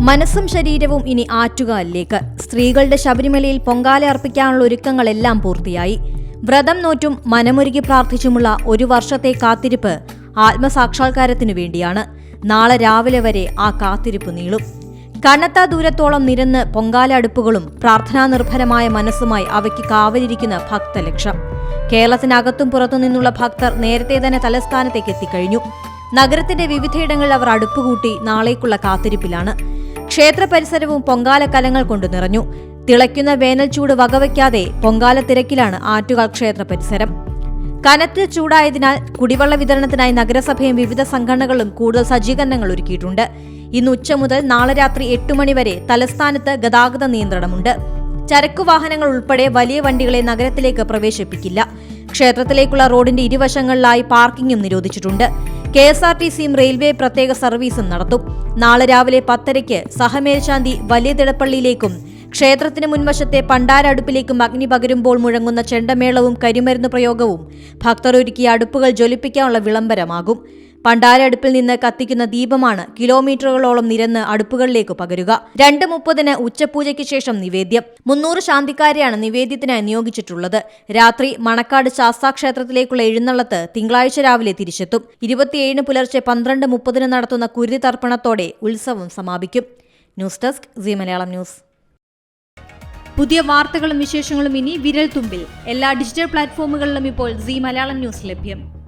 മനസ്സും ശരീരവും ഇനി ആറ്റുകാലിലേക്ക്. സ്ത്രീകളുടെ ശബരിമലയിൽ പൊങ്കാല അർപ്പിക്കാനുള്ള ഒരുക്കങ്ങളെല്ലാം പൂർത്തിയായി. വ്രതം നോറ്റും മനമൊരുക്കി പ്രാർത്ഥിച്ചുമുള്ള ഒരു വർഷത്തെ കാത്തിരിപ്പ് ആത്മസാക്ഷാത്കാരത്തിനു വേണ്ടിയാണ്. നാളെ രാവിലെ വരെ ആ കാത്തിരിപ്പ് നീളും. കനത്ത ദൂരത്തോളം നിരന്ന് പൊങ്കാല അടുപ്പുകളും പ്രാർത്ഥനാ നിർഭരമായ മനസ്സുമായി അവയ്ക്ക് കാവലിരിക്കുന്ന ഭക്തലക്ഷം. കേരളത്തിനകത്തും പുറത്തു നിന്നുള്ള ഭക്തർ നേരത്തെ തന്നെ തലസ്ഥാനത്തേക്ക് എത്തിക്കഴിഞ്ഞു. നഗരത്തിന്റെ വിവിധയിടങ്ങളിൽ അവർ അടുപ്പുകൂട്ടി നാളേക്കുള്ള കാത്തിരിപ്പിലാണ്. ക്ഷേത്ര പരിസരവും പൊങ്കാല കലങ്ങൾ കൊണ്ട് നിറഞ്ഞു. തിളയ്ക്കുന്ന വേനൽ ചൂട് വകവയ്ക്കാതെ പൊങ്കാല തിരക്കിലാണ് ആറ്റുകാൽ ക്ഷേത്ര പരിസരം കനത്ത ചൂടായതിനാൽ കുടിവെള്ള വിതരണത്തിനായി നഗരസഭയും വിവിധ സംഘടനകളും കൂടുതൽ സജ്ജീകരണങ്ങൾ ഒരുക്കിയിട്ടുണ്ട്. ഇന്ന് ഉച്ച മുതൽ നാളെ രാത്രി എട്ട് മണിവരെ തലസ്ഥാനത്ത് ഗതാഗത നിയന്ത്രണമുണ്ട്. ചരക്കു വാഹനങ്ങൾ ഉൾപ്പെടെ വലിയ വണ്ടികളെ നഗരത്തിലേക്ക് പ്രവേശിപ്പിക്കില്ല. ക്ഷേത്രത്തിലേക്കുള്ള റോഡിന്റെ ഇരുവശങ്ങളിലായി പാർക്കിംഗും നിരോധിച്ചിട്ടുണ്ട്. കെ എസ് ആർ ടി സിയും റെയിൽവേ പ്രത്യേക സർവീസും നടത്തും. നാളെ രാവിലെ പത്തരയ്ക്ക് സഹമേൽശാന്തി വലിയ തിടപ്പള്ളിയിലേക്കും ക്ഷേത്രത്തിന് മുൻവശത്തെ പണ്ടാര അടുപ്പിലേക്കും അഗ്നി പകരുമ്പോൾ മുഴങ്ങുന്ന ചെണ്ടമേളവും കരിമരുന്ന് പ്രയോഗവും ഭക്തർ ഒരുക്കിയ അടുപ്പുകൾ ജ്വലിപ്പിക്കാനുള്ള വിളംബരമാകും. പണ്ടാര അടുപ്പിൽ നിന്ന് കത്തിക്കുന്ന ദീപമാണ് കിലോമീറ്ററുകളോളം നിരന്ന് അടുപ്പുകളിലേക്ക് പകരുക. രണ്ട് മുപ്പതിന് ഉച്ചപൂജയ്ക്ക് ശേഷം നിവേദ്യം. മുന്നൂറ് ശാന്തിക്കാരെയാണ് നിവേദ്യത്തിനായി നിയോഗിച്ചിട്ടുള്ളത്. രാത്രി മണക്കാട് ശാസ്താക്ഷേത്രത്തിലേക്കുള്ള എഴുന്നള്ളത്ത് തിങ്കളാഴ്ച രാവിലെ തിരിച്ചെത്തും. ഇരുപത്തിയേഴിന് പുലർച്ചെ പന്ത്രണ്ട് മുപ്പതിന് നടത്തുന്ന കുരുതി തർപ്പണത്തോടെ ഉത്സവം സമാപിക്കും. News desk Zee Malayalam news. പുതിയ വാർത്തകളും വിശേഷങ്ങളും ഇനി വിരൽ തുമ്പിൽ. എല്ലാ ഡിജിറ്റൽ പ്ലാറ്റ്ഫോമുകളിലും ഇപ്പോൾ സി മലയാളം ന്യൂസ് ലഭ്യം.